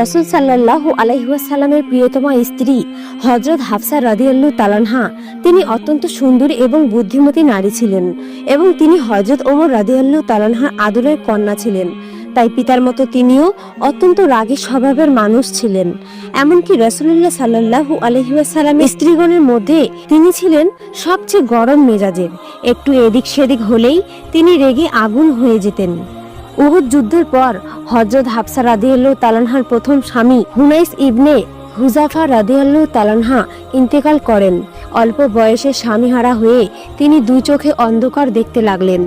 রাসুল সাল্লাহ আলাইহাসাল্লামের প্রিয়তমা স্ত্রী হজরত হাফসা রাদিয়াল্লু তালানহা তিনি অত্যন্ত সুন্দরী এবং বুদ্ধিমতী নারী ছিলেন এবং তিনি হজরত ওমর রাদিয়াল্লু তালানহার আদরের কন্যা ছিলেন। তাই পিতার মতো তিনিও অত্যন্ত রাগী স্বভাবের মানুষ ছিলেন। এমনকি রসুল্লাহ সাল্লাহু আলহিউসালামের স্ত্রীগণের মধ্যে তিনি ছিলেন সবচেয়ে গরম মেজাজের। একটু এদিক সেদিক হলেই তিনি রেগে আগুন হয়ে যেতেন। উহুদ যুদ্ধের পর হজরত হাফসা রাদিয়াল্লু তালানহার প্রথম স্বামী হুনাইস ইবনে হুজাফা রাদিয়াল্লু তালানহা ইন্তেকাল করেন। অল্প বয়সে স্বামীহারা হয়ে তিনি দুই চোখে অন্ধকার দেখতে লাগলেন।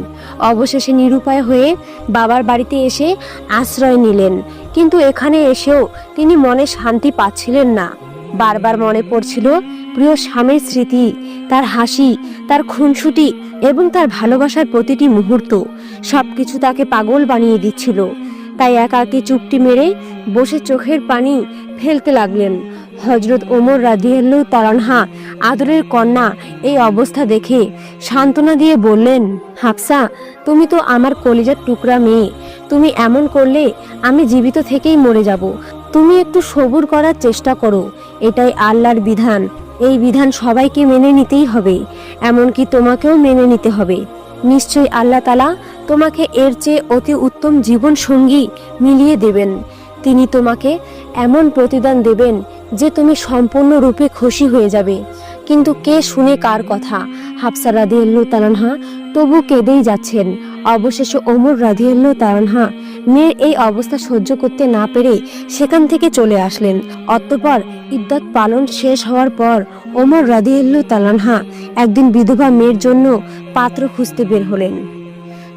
অবশেষে নিরুপায় হয়ে বাবার বাড়িতে এসে আশ্রয় নিলেন। কিন্তু এখানে এসেও তিনি মনে শান্তি পাচ্ছিলেন না। বারবার মনে পড়ছিল প্রিয় স্বামীর স্মৃতি, তার হাসি, তার খুনসুটি এবং তার ভালোবাসার প্রতিটি মুহূর্ত, সবকিছু তাকে পাগল বানিয়ে দিচ্ছিল। তাই একাকে চুপটি মেরে বসে চোখের পানি ফেলতে লাগলেন। হজরত ওমর রাদিয়াল্লু তালানহা আদরের কন্যা, এই অবস্থা দেখে সান্ত্বনা দিয়ে বললেন, হাফসা, তুমি তো আমার কলিজার টুকরা মেয়ে। তুমি এমন করলে আমি জীবিত থেকেই মরে যাব। তুমি একটু সবুর করার চেষ্টা করো। এটাই আল্লাহর বিধান। এই বিধান সবাইকে মেনে নিতেই হবে, এমনকি তোমাকেও মেনে নিতে হবে। নিশ্চয়ই আল্লাহ তালা তোমাকে এর চেয়ে অতি উত্তম জীবন সঙ্গী মিলিয়ে দেবেন। তিনি তোমাকে এমন প্রতিদান দেবেন যে তুমি সম্পূর্ণরূপে খুশি হয়ে যাবে। কিন্তু কে শুনে কার কথা? হাফসা রাদিয়াল্লু তালানহা তবু কেঁদেই যাচ্ছেন। অবশেষে ওমর রাদিয়াল্লু তালানহা মেয়ের এই অবস্থা সহ্য করতে না পেরে সেখান থেকে চলে আসলেন। অতঃপর ইদ্যত পালন শেষ হওয়ার পর ওমর রাদিয়াল্লু তালানহা একদিন বিধবা মেয়ের জন্য পাত্র খুঁজতে বের হলেন।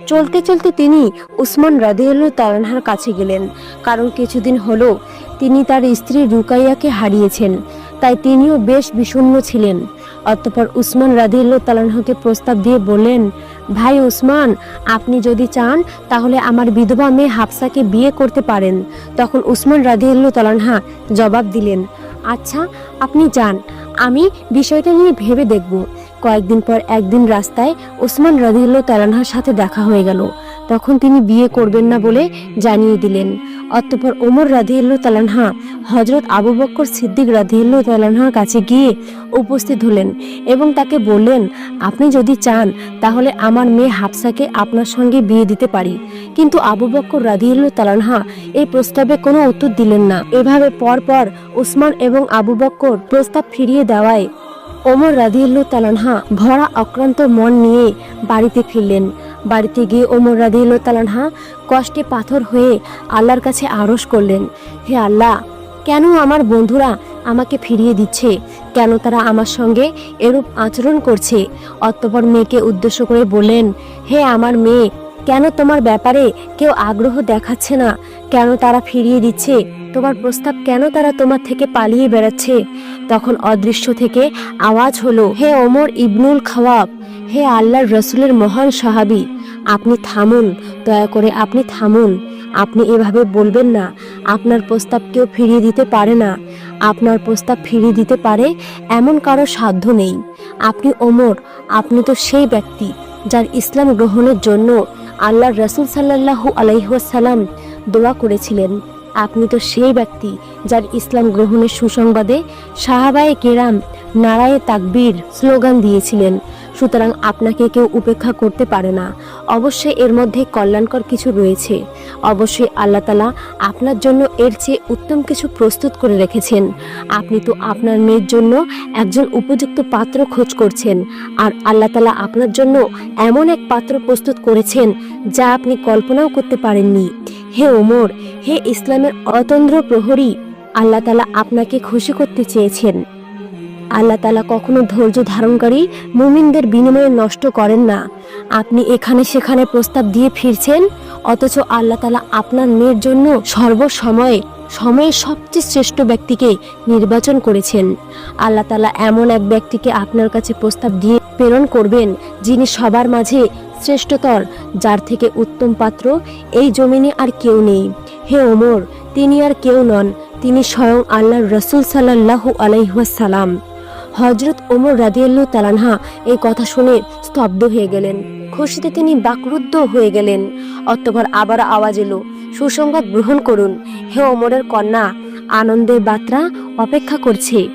চলতে চলতে তিনি উসমান রাদিয়াল্লু তালানহার কাছে গেলেন। কারণ কিছুদিন হলো তিনি তার স্ত্রী রুকাইয়াকে হারিয়েছেন, তাই তিনিও বেশ বিষণ্ণ ছিলেন। অতঃপর উসমান রাদিয়াল্লু তালানহকে প্রস্তাব দিয়ে বলেন ভাই উসমান, আপনি যদি চান, তাহলে আমার বিধবা মেয়ে হাফসাকে বিয়ে করতে পারেন। তখন উসমান রাদিয়াল্লু তালানহা জবাব দিলেন আচ্ছা আপনি যান, আমি বিষয়টা নিয়ে ভেবে দেখব। কয়েকদিন পর একদিন রাস্তায় ওসমান রাদিউল্লাহ তালানহার সাথে দেখা হয়ে গেল। তখন তিনি বিয়ে করবেন না বলে জানিয়ে দিলেন। অতঃপর ওমর রাদিউল্লাহ তালানহা হজরত আবু বক্কর সিদ্দিক রাদিউল্লাহ তালানহার কাছে গিয়ে উপস্থিত হলেন এবং তাকে বললেন, আপনি যদি চান, তাহলে আমার মেয়ে হাফসাকে আপনার সঙ্গে বিয়ে দিতে পারি। কিন্তু আবু বক্কর রাদিউল্লাহ তালানহা এই প্রস্তাবে কোনো উত্তর দিলেন না। এভাবে পর পর ওসমান এবং আবু বক্কর প্রস্তাব ফিরিয়ে দেওয়ায় ওমর রাদিউল্লাহ তালানহা ভরা অক্রান্ত মন নিয়ে বাড়িতে ফিরলেন। বাড়িতে গিয়ে ওমর রাদিউল্লাহ তালানহা কষ্টে পাথর হয়ে আল্লাহর কাছে আড়স করলেন। হে আল্লাহ, কেন আমার বন্ধুরা আমাকে ফিরিয়ে দিচ্ছে? কেন তারা আমার সঙ্গে এরূপ আচরণ করছে? অতঃপর মেয়েকে উদ্দেশ্য করে বললেন, হে আমার মেয়ে, কেন তোমার ব্যাপারে কেউ আগ্রহ দেখাচ্ছে না? কেন তারা ফিরিয়ে দিচ্ছে? তোমার প্রস্তাব কেন তারা তোমার থেকে পালিয়ে বেড়াচ্ছে? তখন অদৃশ্য থেকে আওয়াজ হলো, হে ওমর ইবনুল খাওয়াব। হে আল্লাহর রসুলের মহান সাহাবি, আপনি থামুন, দয়া করে আপনি থামুন। আপনি এভাবে বলবেন না, আপনার প্রস্তাব কেউ ফিরিয়ে দিতে পারে না। আপনার প্রস্তাব ফিরিয়ে দিতে পারে এমন কারও সাধ্য নেই। আপনি ওমর, আপনি তো সেই ব্যক্তি যার ইসলাম গ্রহণের জন্য আল্লাহর রসুল সাল্লাহু আলাইহাসাল্লাম দোয়া করেছিলেন। আপনি তো সেই ব্যক্তি যার ইসলাম গ্রহণের সুসংবাদে সাহাবায়ে কেরাম নারায়ে তাকবীর স্লোগান দিয়েছিলেন। সুতরাং আপনাকে কেউ উপেক্ষা করতে পারে না। অবশ্যই এর মধ্যে কল্যাণকর কিছু রয়েছে। অবশ্যই আল্লাহ তালা আপনার জন্য এর চেয়ে উত্তম কিছু প্রস্তুত করে রেখেছেন। আপনি তো আপনার মেয়ের জন্য একজন উপযুক্ত পাত্র খোঁজ করছেন। আর আল্লাহ তালা আপনার জন্য এমন এক পাত্র প্রস্তুত করেছেন যা আপনি কল্পনাও করতে পারেননি। হে ওমর, হে ইসলামের অতন্দ্র প্রহরী, আল্লাহ তালা আপনাকে খুশি করতে চেয়েছেন। আল্লাহ তালা কখনো ধৈর্য ধারণকারী মুমিনদের বিনিময়ে নষ্ট করেন না। আপনি এখানে সেখানে প্রস্তাব দিয়ে ফিরছেন, অথচ আল্লাহ তালা আপনার মেয়ের জন্য সর্বসময়ে সময়ের সবচেয়ে শ্রেষ্ঠ ব্যক্তিকে নির্বাচন করেছেন। আল্লাহ তালা এমন এক ব্যক্তিকে আপনার কাছে প্রস্তাব দিয়ে প্রেরণ করবেন, যিনি সবার মাঝে শ্রেষ্ঠতর, যার থেকে উত্তম পাত্র এই জমিনে আর কেউ নেই। হে ওমর, তিনি আর কেউ নন, তিনি স্বয়ং আল্লাহর রসুল সাল্লাহু আলাইহাসালাম হজরত ওমর রাদিয়াল্লু তালানহা এই কথা শুনে স্তব্ধ হয়ে গেলেন। খুশিতে তিনি বাকরুদ্ধ হয়ে গেলেন। অতঃপর আবার আওয়াজ এলো, সুসংবাদ গ্রহণ করুন। হে ওমরের কন্যা, আনন্দের বার্তা অপেক্ষা করছে।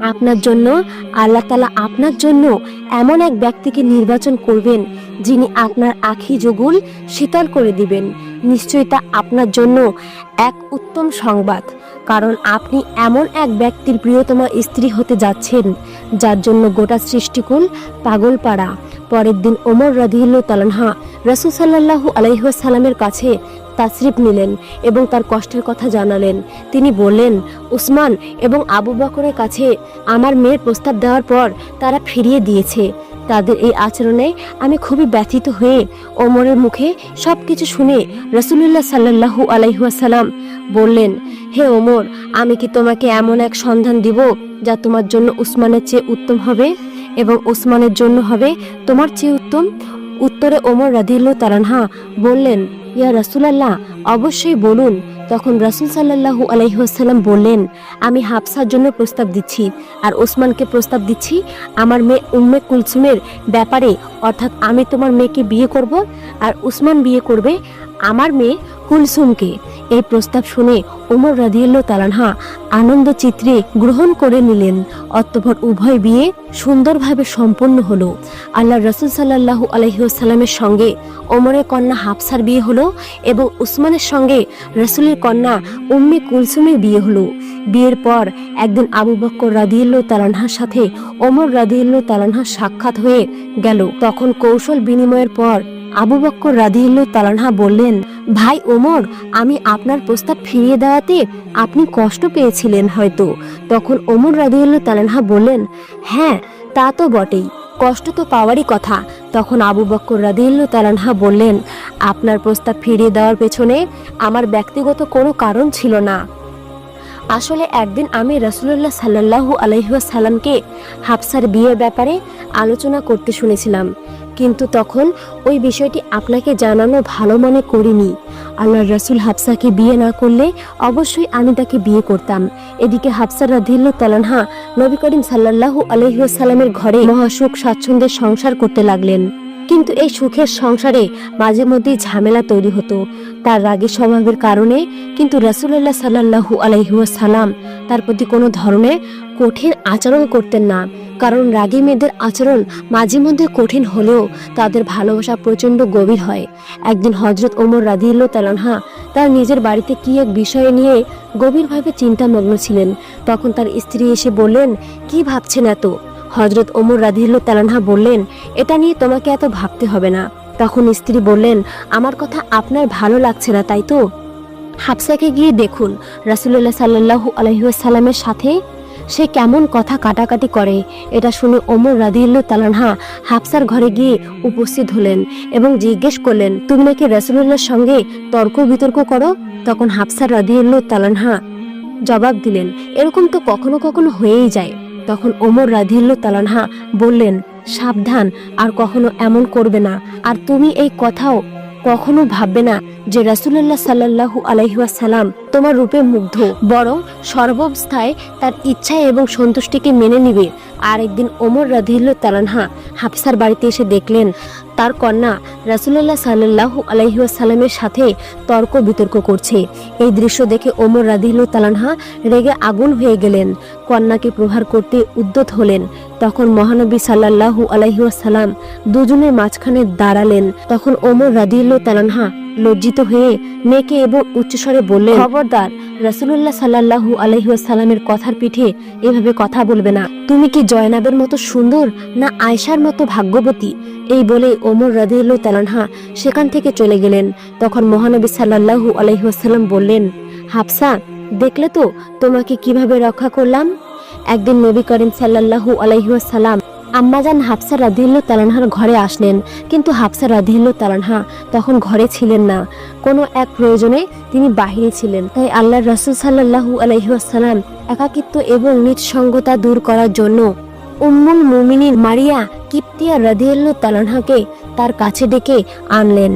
আপনার জন্য, আল্লাহ তালা আপনার জন্য এমন এক ব্যক্তিকে নির্বাচন করবেন, যিনি আপনার আখি যুগুল শীতল করে দিবেন। নিশ্চয়ই তা আপনার জন্য এক উত্তম সংবাদ। কারণ আপনি এমন এক ব্যক্তির প্রিয়তমা স্ত্রী হতে যাচ্ছেন, যার জন্য গোটা সৃষ্টিকুল পাগল পাড়া পরের দিন ওমর রাদিউল্লাহ তালানহা রসুল সাল্লাহু সালামের কাছে তাসরিফ নিলেন এবং তার কষ্টের কথা জানালেন। তিনি বললেন, উসমান এবং আবু বকরের কাছে আমার মেয়ের প্রস্তাব দেওয়ার পর তারা ফিরিয়ে দিয়েছে। তাদের এই আচরণে আমি খুবই ব্যথিত হয়ে ওমরের মুখে সব কিছু শুনে রসুল্লাহ সাল্লাহু আলাইহাসাল্লাম বললেন, হে ওমর, আমি কি তোমাকে এমন এক সন্ধান দিব যা তোমার জন্য উসমানের চেয়ে উত্তম হবে এবং উসমানের জন্য হবে তোমার চেয়ে উত্তম? উত্তরে ওমর রাদিল্লু তারানহা বললেন ইয়া রাসুলাল্লাহ, অবশ্যই বলুন। তখন রাসুল সাল্লাহু আলাইহাল্লাম বললেন, আমি হাফসার জন্য প্রস্তাব দিচ্ছি। আর ওসমানকে প্রস্তাব দিচ্ছি, আমার মেয়ে উম্মে কুলসুমের ব্যাপারে অর্থাৎ আমি তোমার মেয়েকে বিয়ে করব আর উসমান বিয়ে করবে আমার মেয়ে কুলসুমকে। এই প্রস্তাব শুনে ওমর রাদিয়াল্লাহ তালানহা আনন্দ চিত্রে গ্রহণ করে নিলেন। অতঃপর উভয় বিয়ে সুন্দরভাবে সম্পন্ন হলো। আল্লাহ রসুল সাল্লাহু আলহিউসাল্লামের সঙ্গে ওমরের কন্যা হাফসার বিয়ে হলো এবং উসমানের সঙ্গে রসুলের কন্যা উম্মে কুলসুমের বিয়ে হলো। বিয়ের পর একদিন আবু বক্কর রাদিয়াল্লাহ তালানহার সাথে ওমর রাদিয়াল্লাহ তালানহার সাক্ষাৎ হয়ে গেল। তখন কৌশল বিনিময়ের পর আবু বক্কর রাদিউল্লাহ তালানহা বললেন, ভাই ওমর, আমি আপনার প্রস্তাব ফিরিয়ে দেওয়াতে আপনি কষ্ট পেয়েছিলেন হয়তো। তখন ওমর রাদিউল্লাহ তালানহা বললেন হ্যাঁ তা তো বটেই, কষ্ট তো পাওয়ারই কথা। তখন আবু বক্কর রাদিউল্লাহ তালানহা বললেন, আপনার প্রস্তাব ফিরিয়ে দেওয়ার পেছনে আমার ব্যক্তিগত কোনো কারণ ছিল না। আসলে একদিন আমি রসুল্লাহ সাল্লাহু আলহিহাসাল্লামকে হাফসার বিয়ের ব্যাপারে আলোচনা করতে শুনেছিলাম। কিন্তু তখন ওই বিষয়টি আপনাকে জানানো ভালো মনে করিনি। আল্লাহ রসুল হাফসাকে বিয়ে না করলে অবশ্যই আমি তাকে বিয়ে করতাম। এদিকে হাফসা রাধিল্লু তালানহা নবী করিম সাল্লাহু আলহিহাসাল্লামের ঘরে মহাসুখ স্বাচ্ছন্দ্যের সংসার করতে লাগলেন। কিন্তু এই সুখের সংসারে মাঝে মধ্যেই ঝামেলা তৈরি হতো। তার রাগী স্বভাবের কারণে কিন্তু রসুল্লাহ সাল্লাহু আলহিহাসাল্লাম তার প্রতি কোনো ধরনের কঠিন আচরণ করতেন না। কারণ রাগী মেয়েদের আচরণ মাঝে মধ্যে কঠিন হলেও তাদের ভালোবাসা প্রচণ্ড গভীর হয়। একদিন হজরত ওমর রাদিউল্ল তালানহা তার নিজের বাড়িতে কি এক বিষয় নিয়ে গভীরভাবে চিন্তামগ্ন ছিলেন। তখন তার স্ত্রী এসে বললেন, কি ভাবছেন এত? হজরত ওমর রাদিউল্ল তালানহা বললেন, এটা নিয়ে তোমাকে এত ভাবতে হবে না। তখন স্ত্রী বললেন, আমার কথা আপনার ভালো লাগছে না, তাই তো? হাফসাকে গিয়ে দেখুন রাসুল্লাহ সাল্লাহু আলহিসাল্লামের সাথে সে কেমন কথা কাটাকাটি করে। এটা শুনে ওমর রাদিউল্লাহ তালানহা হাফসার ঘরে গিয়ে উপস্থিত হলেন এবং জিজ্ঞেস করলেন, তুমি নাকি রাসুল্লাহর সঙ্গে তর্ক বিতর্ক করো? তখন হাফসার রাদিউল্লাহ তালানহা জবাব দিলেন, এরকম তো কখনো কখনো হয়েই যায়। তখন ওমর রাধিল্ল তালানহা বললেন, সাবধান, আর কখনো এমন করবে না। আর তুমি এই কথাও কখনো ভাববে না যে রাসুল্লাহ সাল্লাহু আলহিহাসাল্লাম তোমার রূপে মুগ্ধ, বরং সর্বাবস্থায় তার ইচ্ছা এবং সন্তুষ্টিকে মেনে নিবে। আর একদিন ওমর রাধিল্ল তালানহা হাফসার বাড়িতে এসে দেখলেন, তার কন্যা রাসুল্লাহ সাল্লাহু আলহিহাসাল্লামের সাথে তর্ক বিতর্ক করছে। এই দৃশ্য দেখে ওমর রাধিল্ল তালানহা রেগে আগুন হয়ে গেলেন। কন্যাকে প্রহার করতে উদ্যত হলেন। তখন মহানবী সাল্লাহু আলহিহাসাল্লাম দুজনের মাঝখানে দাঁড়ালেন। তখন ওমর রাদিউল্ল তালানহা লজ্জিত হয়ে মেয়েকে এবং উচ্চস্বরে বললেন, খবরদার রাসুল্লাহ সাল্লাহু আলহিহাসাল্লামের কথার পিঠে এভাবে কথা বলবে না। তুমি কি জয়নাবের মতো সুন্দর না আয়সার মতো ভাগ্যবতী? এই বলে ওমর রাদিউল্ল তালানহা সেখান থেকে চলে গেলেন। তখন মহানবী সাল্লাহু আলহিহাসাল্লাম বললেন, হাফসা, দেখলে তো তোমাকে কীভাবে রক্ষা করলাম? একদিন নবী করিম সাল্লাহু আলহিহাসাল্লাম আম্মাজান হাফসা রাদিউল্লাহ তালানহার ঘরে আসলেন। কিন্তু হাফসা রাদিউল্লাহ তালানহা তখন ঘরে ছিলেন না। কোনো এক প্রয়োজনে তিনি বাহিরে ছিলেন। তাই আল্লাহ রসুল সাল্লাহু আলহিহাসাল্লাম একাকিত্ব এবং নিঃসঙ্গতা দূর করার জন্য উম্মুল মুমিনিন মারিয়া কিপ্তিয়া রাদিউল্লাহ তালানহাকে তার কাছে ডেকে আনলেন।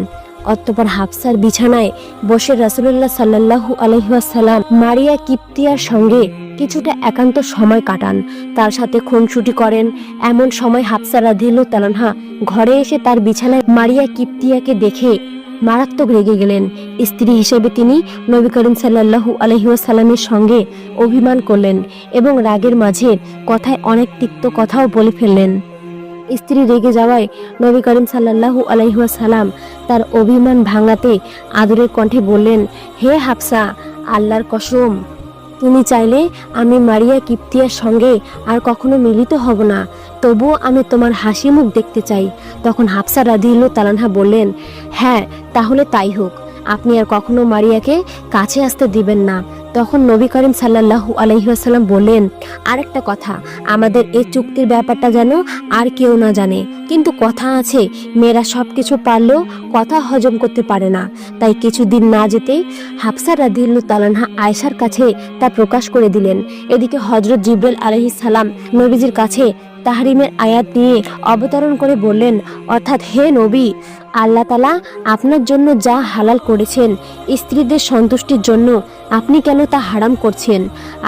অতঃপর হাফসার বিছানায় বসে রাসুলুল্লাহ সাল্লাহু আলহিহাসাল্লাম মারিয়া কিপ্তিয়ার সঙ্গে কিছুটা একান্ত সময় কাটান। তার সাথে খুনসুটি করেন। এমন সময় হাফসা রাধিল্লু তালানহা ঘরে এসে তার বিছানায় মারিয়া কিপ্তিয়াকে দেখে মারাত্মক রেগে গেলেন। স্ত্রী হিসেবে তিনি নবী করিম সাল্লাহু আলহিউসাল্লামের সঙ্গে অভিমান করলেন এবং রাগের মাঝে কথায় অনেক তিক্ত কথাও বলে ফেললেন। স্ত্রী রেগে যাওয়ায় নবী করিম সাল্লাহু আলহিহাসাল্লাম তার অভিমান ভাঙাতে আদরের কণ্ঠে বললেন, হে হাফসা, আল্লাহর কসম, তুমি চাইলে আমি মারিয়া কিপ্তিয়ার সঙ্গে আর কখনো মিলিত হব না। তবুও আমি তোমার হাসি মুখ দেখতে চাই। তখন হাফসা রাদিউল্লাহ তালানহা বললেন হ্যাঁ তাহলে তাই হোক। আপনি আর কখনো মারিয়াকে কাছে আসতে দিবেন না। তখন নবী করিম সাল্লাহু আলহিহাসাল্লাম বললেন, আরেকটা কথা, আমাদের এই চুক্তির ব্যাপারটা যেন আর কেউ না জানে। কিন্তু কথা আছে, মেয়েরা সব কিছু পারলেও কথা হজম করতে পারে না। তাই কিছুদিন না যেতে হাফসা রাদিউল্লু তালানহা আয়সার কাছে তা প্রকাশ করে দিলেন। এদিকে হজরত জিব্রাইল আলহিস সালাম নবীজির কাছে তাহরিমের আয়াত নিয়ে অবতরণ করে বললেন, অর্থাৎ হে নবী, আল্লাহ তালা আপনার জন্য যা হালাল করেছেন, স্ত্রীদের সন্তুষ্টির জন্য আপনি কেন তা হারাম করছেন?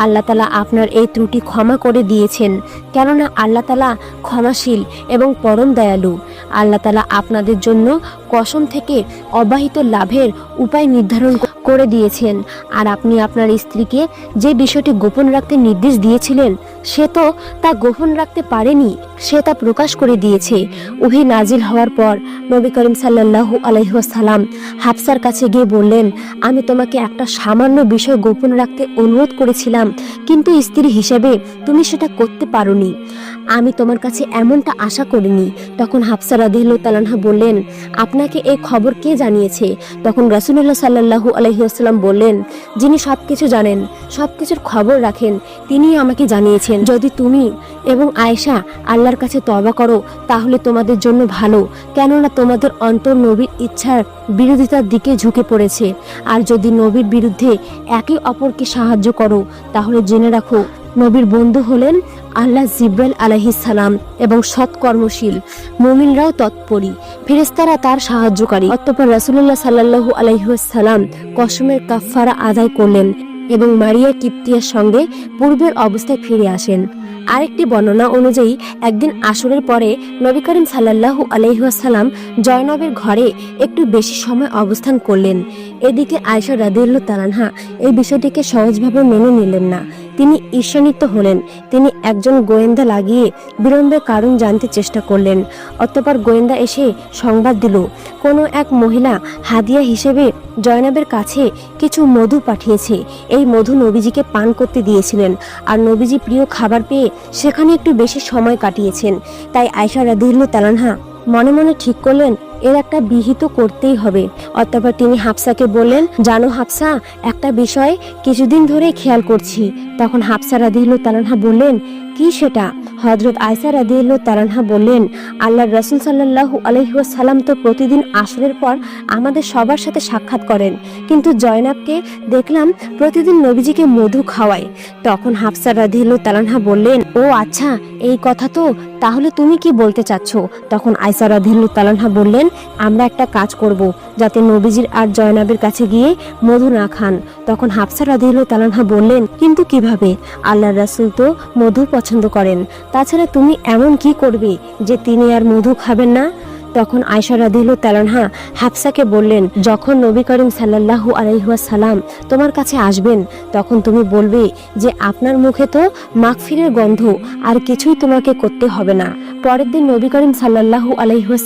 আল্লাহ তালা আপনার এই ত্রুটি ক্ষমা করে দিয়েছেন, কেননা আল্লাহ তালা ক্ষমাশীল এবং পরম দয়ালু। আল্লাহ তালা আপনাদের জন্য কসম থেকে অবাহিত লাভের উপায় নির্ধারণ করে দিয়েছেন। আর আপনি আপনার স্ত্রীকে যে বিষয়টি গোপন রাখতে নির্দেশ দিয়েছিলেন, সে তো তা গোপন রাখতে পারেনি, সে তা প্রকাশ করে দিয়েছে। উহি নাজিল হওয়ার পর নবী করিম সাল্লাহু আলহিহাসাল্লাম হাফসার কাছে গিয়ে বললেন, আমি তোমাকে একটা সামান্য বিষয় গোপন রাখতে অনুরোধ করেছিলাম, কিন্তু স্ত্রী হিসেবে তুমি সেটা করতে পারোনি। আমি তোমার কাছে এমনটা আশা করিনি। তখন হাফসা রাদিল্লু তালানহা বললেন, আপনাকে এই খবর কে জানিয়েছে? তখন রাসুল্লাহ সাল্লাহু আলহিহাস্লাম বললেন, যিনি সব কিছু জানেন সব কিছুর খবর রাখেন তিনি আমাকে জানিয়েছেন। যদি তুমি এবং আয়েশা আল্লাহর কাছে তবা করো, তাহলে তোমাদের জন্য ভালো। কেননা তোমাদের অন্তর নবীর ইচ্ছার বিরোধিতার দিকে ঝুঁকে পড়েছে। আর যদি নবীর বিরুদ্ধে একে অপরকে সাহায্য করো, তাহলে জেনে রাখো নবীর বন্ধু হলেন আল্লাহ জিব্রাইল সালাম এবং সৎকর্মশীল। মুমিনরাও তৎপরী। ফেরেস্তারা তার সাহায্যকারী। অতঃপর রাসুল্লাহ সাল্লাহু আলাইসাল্লাম কসমের কাফফারা আদায় করলেন এবং মারিয়া কিপ্তিয়ার সঙ্গে পূর্বের অবস্থায় ফিরে আসেন। আরেকটি বর্ণনা অনুযায়ী, একদিন আসরের পরে নবী করিম সাল্লাহু আলহিহাসাল্লাম জয়নবের ঘরে একটু বেশি সময় অবস্থান করলেন। এদিকে আয়সা রাদিউল্লু তালানহা এই বিষয়টিকে সহজভাবে মেনে নিলেন না। তিনি ঈর্ষান্বিত হলেন। তিনি একজন গোয়েন্দা লাগিয়ে বিলম্বের কারণ জানতে চেষ্টা করলেন। অতঃপর গোয়েন্দা এসে সংবাদ দিল, কোনো এক মহিলা হাদিয়া হিসেবে জয়নাবের কাছে কিছু মধু পাঠিয়েছে। এই মধু নবীজিকে পান করতে দিয়েছিলেন আর নবীজি প্রিয় খাবার পেয়ে সেখানে একটু বেশি সময় কাটিয়েছেন। তাই আয়সা রাদিউল্লু তালানহা মনে মনে ঠিক করলেন এর একটা বিহিত করতেই হবে। অতঃপর তিনি হাফসাকে বললেন, জানো হাফসা, একটা বিষয় কিছুদিন ধরে খেয়াল করছি। তখন হাফসা রাদিহুল্লো তালানহা বললেন, কি সেটা? হজরত আয়সা রাদিহুল্লো তালানহা বললেন আল্লাহ রসুল সাল্লাহু আলহিহাসাল্লাম তো প্রতিদিন আসরের পর আমাদের সবার সাথে সাক্ষাৎ করেন। কিন্তু জয়নাবকে দেখলাম প্রতিদিন নবীজিকে মধু খাওয়ায়। তখন হাফসা রাদিহুল্লো তালানহা বললেন, ও আচ্ছা এই কথা তো, তাহলে তুমি কি বলতে চাচ্ছ? তখন আয়সা রাদিহুল্লো তালানহা বললেন আমরা একটা কাজ করব যাতে নবীজির আর জয়নাবের কাছে গিয়ে মধু না খান। তখন হাফসা রাদিহুল্লো তালানহা বললেন, কিন্তু কীভাবে? আল্লাহ রাসুল তো মধু পছন্দ করেন। তাছাড়া তুমি এমন কি করবে যে তিনি আর মধু খাবেন না? তখন আয়সা রাদিল্লু তালানহা হাফসাকে বললেন, যখন নবী করিম সাল্লাহু আলাইহাসাল্লাম তোমার কাছে আসবেন, তখন তুমি বলবে যে, আপনার মুখে তো মাগফিরের গন্ধ, আর কিছুই তোমাকে করতে হবে না। পরের দিন নবী করিম সাল্লাহু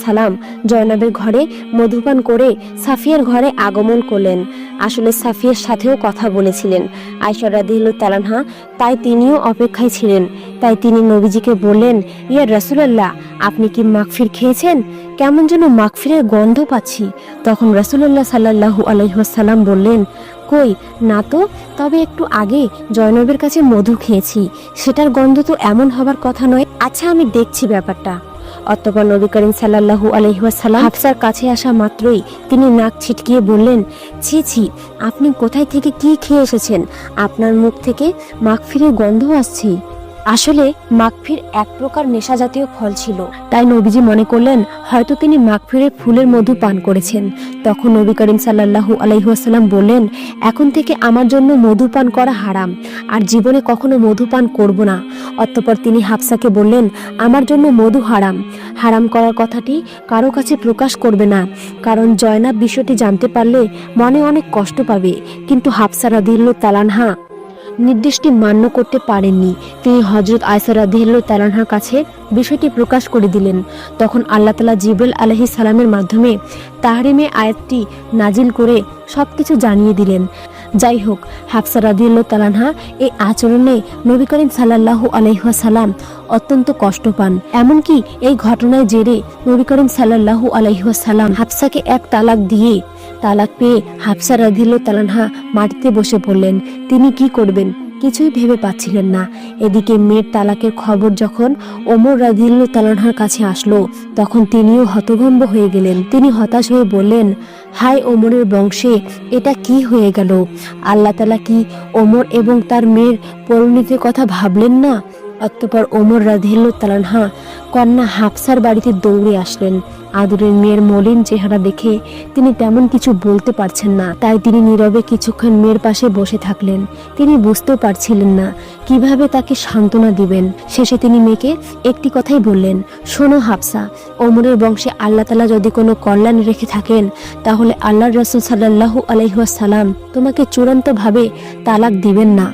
সালাম জয়নাবের ঘরে মধুপান করে সাফিয়ার ঘরে আগমন করলেন। আসলে সাফিয়ার সাথেও কথা বলেছিলেন। আয়সা রাদিল্লু তালানহা তাই তিনিও অপেক্ষায় ছিলেন। তাই তিনি নবীজিকে বললেন, ইয়া রসুলাল্লাহ, আপনি কি মাগফির খেয়েছেন? কেমন যেন মাগফিরের গন্ধ পাচ্ছি। তখন রসুল্লাহ সাল্লাহু আলহিহাসাল্লাম বললেন, কই, না তো, তবে একটু আগে জয়নবের কাছে মধু খেয়েছি। সেটার গন্ধ তো এমন হবার কথা নয়। আচ্ছা আমি দেখছি ব্যাপারটা। অতঃপর নবী করিম সাল্লাহু আলহিহাসাল্লাম হাফসার কাছে আসা মাত্রই তিনি নাক ছিটকিয়ে বললেন, ছি ছি, আপনি কোথায় থেকে কি খেয়ে এসেছেন? আপনার মুখ থেকে মাগফিরের গন্ধ আসছে। আসলে মাগফির এক প্রকার নেশা জাতীয় ফল ছিল। তাই নবীজি মনে করলেন, হয়তো তিনি মাগফিরের ফুলের মধু পান করেছেন। তখন নবী করিম সাল্লাল্লাহু আলাইহাসাল্লাম বললেন, এখন থেকে আমার জন্য মধু পান করা হারাম, আর জীবনে কখনো মধু পান করব না। অতঃপর তিনি হাফসাকে বললেন, আমার জন্য মধু হারাম। হারাম করার কথাটি কারও কাছে প্রকাশ করবে না, কারণ জয়নাব বিষয়টি জানতে পারলে মনে অনেক কষ্ট পাবে। কিন্তু হাফসা রাদিল্লু তালানহা নির্দেশটি মান্য করতে পারেননি। তিনি হজরত আয়সা রাদিল্লু তালানহার কাছে বিষয়টি প্রকাশ করে দিলেন। তখন আল্লাহ তালা জিব্রাইল আলহি সালামের মাধ্যমে তাহরিমে আয়াতটি নাজিল করে সবকিছু জানিয়ে দিলেন। যাই হোক, হাফসা রাদিউল্লাহ তালানহা এই আচরণে নবী করিম সাল্লাল্লাহু আলাইহাসাল্লাম অত্যন্ত কষ্ট পান। এমনকি এই ঘটনায় জেরে নবী করিম সাল্লাল্লাহু আলাইহাসাল্লাম হাফসাকে এক তালাক দিয়ে তালাক পেয়ে হাফসা রাদিউল্লাহ তালানহা মাটিতে বসে পড়লেন। তিনি কি করবেন? কিছুই ভেবে পাচ্ছিলেন না। এদিকে মেয়ের তালাকের খবর যখন ওমর রাদিল্লু তালানহার কাছে আসলো, তখন তিনিও হতভম্ব হয়ে গেলেন। তিনি হতাশ হয়ে বললেন হাই ওমরের বংশে, এটা কি হয়ে গেল? আল্লাহ তালা কি ওমর এবং তার মেয়ের পরিণতির কথা ভাবলেন না? অতঃপর ওমর রাধিল্লু তালানহা কন্যা হাফসার বাড়িতে দৌড়ে আসলেন। আদরের মেয়ের মলিন চেহারা দেখে তিনি তেমন কিছু বলতে পারছেন না। তাই তিনি নীরবে কিছুক্ষণ মেয়ের পাশে বসে থাকলেন। তিনি বুঝতেও পারছিলেন না কীভাবে তাকে সান্ত্বনা দিবেন। শেষে তিনি মেয়েকে একটি কথাই বললেন, শোনো হাফসা, ওমরের বংশে আল্লাহ তালা যদি কোনো কল্যাণ রেখে থাকেন, তাহলে আল্লাহ রসুল সাল্লাহু আলহিহাসাল্লাম তোমাকে চূড়ান্তভাবে তালাক দিবেন না।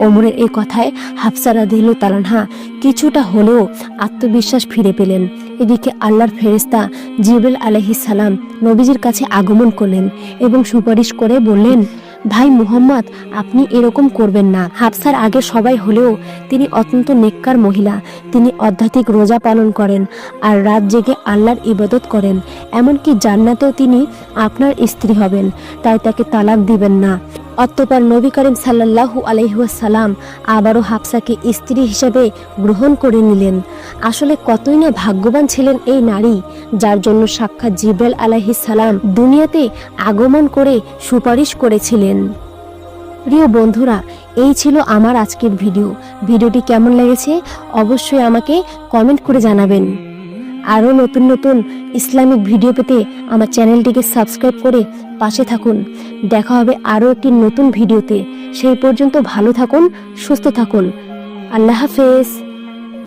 ওমরের এই কথায় হাফসা রাদিল তালানহা কিছুটা হলেও আত্মবিশ্বাস ফিরে পেলেন। এদিকে আল্লাহর ফেরেস্তা জিবরুল আলহিস সালাম নবীজির কাছে আগমন করলেন এবং সুপারিশ করে বললেন, ভাই মুহাম্মদ, আপনি এরকম করবেন না। হাফসার আগে সবাই হলেও তিনি অত্যন্ত নেককার মহিলা। তিনি আধ্যাত্মিক রোজা পালন করেন আর রাত জেগে আল্লাহর ইবাদত করেন। এমনকি জান্নাতেও তিনি আপনার স্ত্রী হবেন, তাই তাকে তালাক দিবেন না। অতঃপর নবী করিম সাল্লাল্লাহু আলহিহাসাল্লাম আবারও হাফসাকে স্ত্রী হিসেবে গ্রহণ করে নিলেন। আসলে কতই না ভাগ্যবান ছিলেন এই নারী, যার জন্য সাক্ষাৎ আলাইহিস সালাম দুনিয়াতে আগমন করে সুপারিশ করেছিলেন। প্রিয় বন্ধুরা, এই ছিল আমার আজকের ভিডিও। ভিডিওটি কেমন লেগেছে অবশ্যই আমাকে কমেন্ট করে জানাবেন। আরও নতুন নতুন ইসলামিক ভিডিও পেতে আমার চ্যানেলটিকে সাবস্ক্রাইব করে পাশে থাকুন। দেখা হবে আরও একটি নতুন ভিডিওতে। সেই পর্যন্ত ভালো থাকুন, সুস্থ থাকুন। আল্লাহ হাফেজ।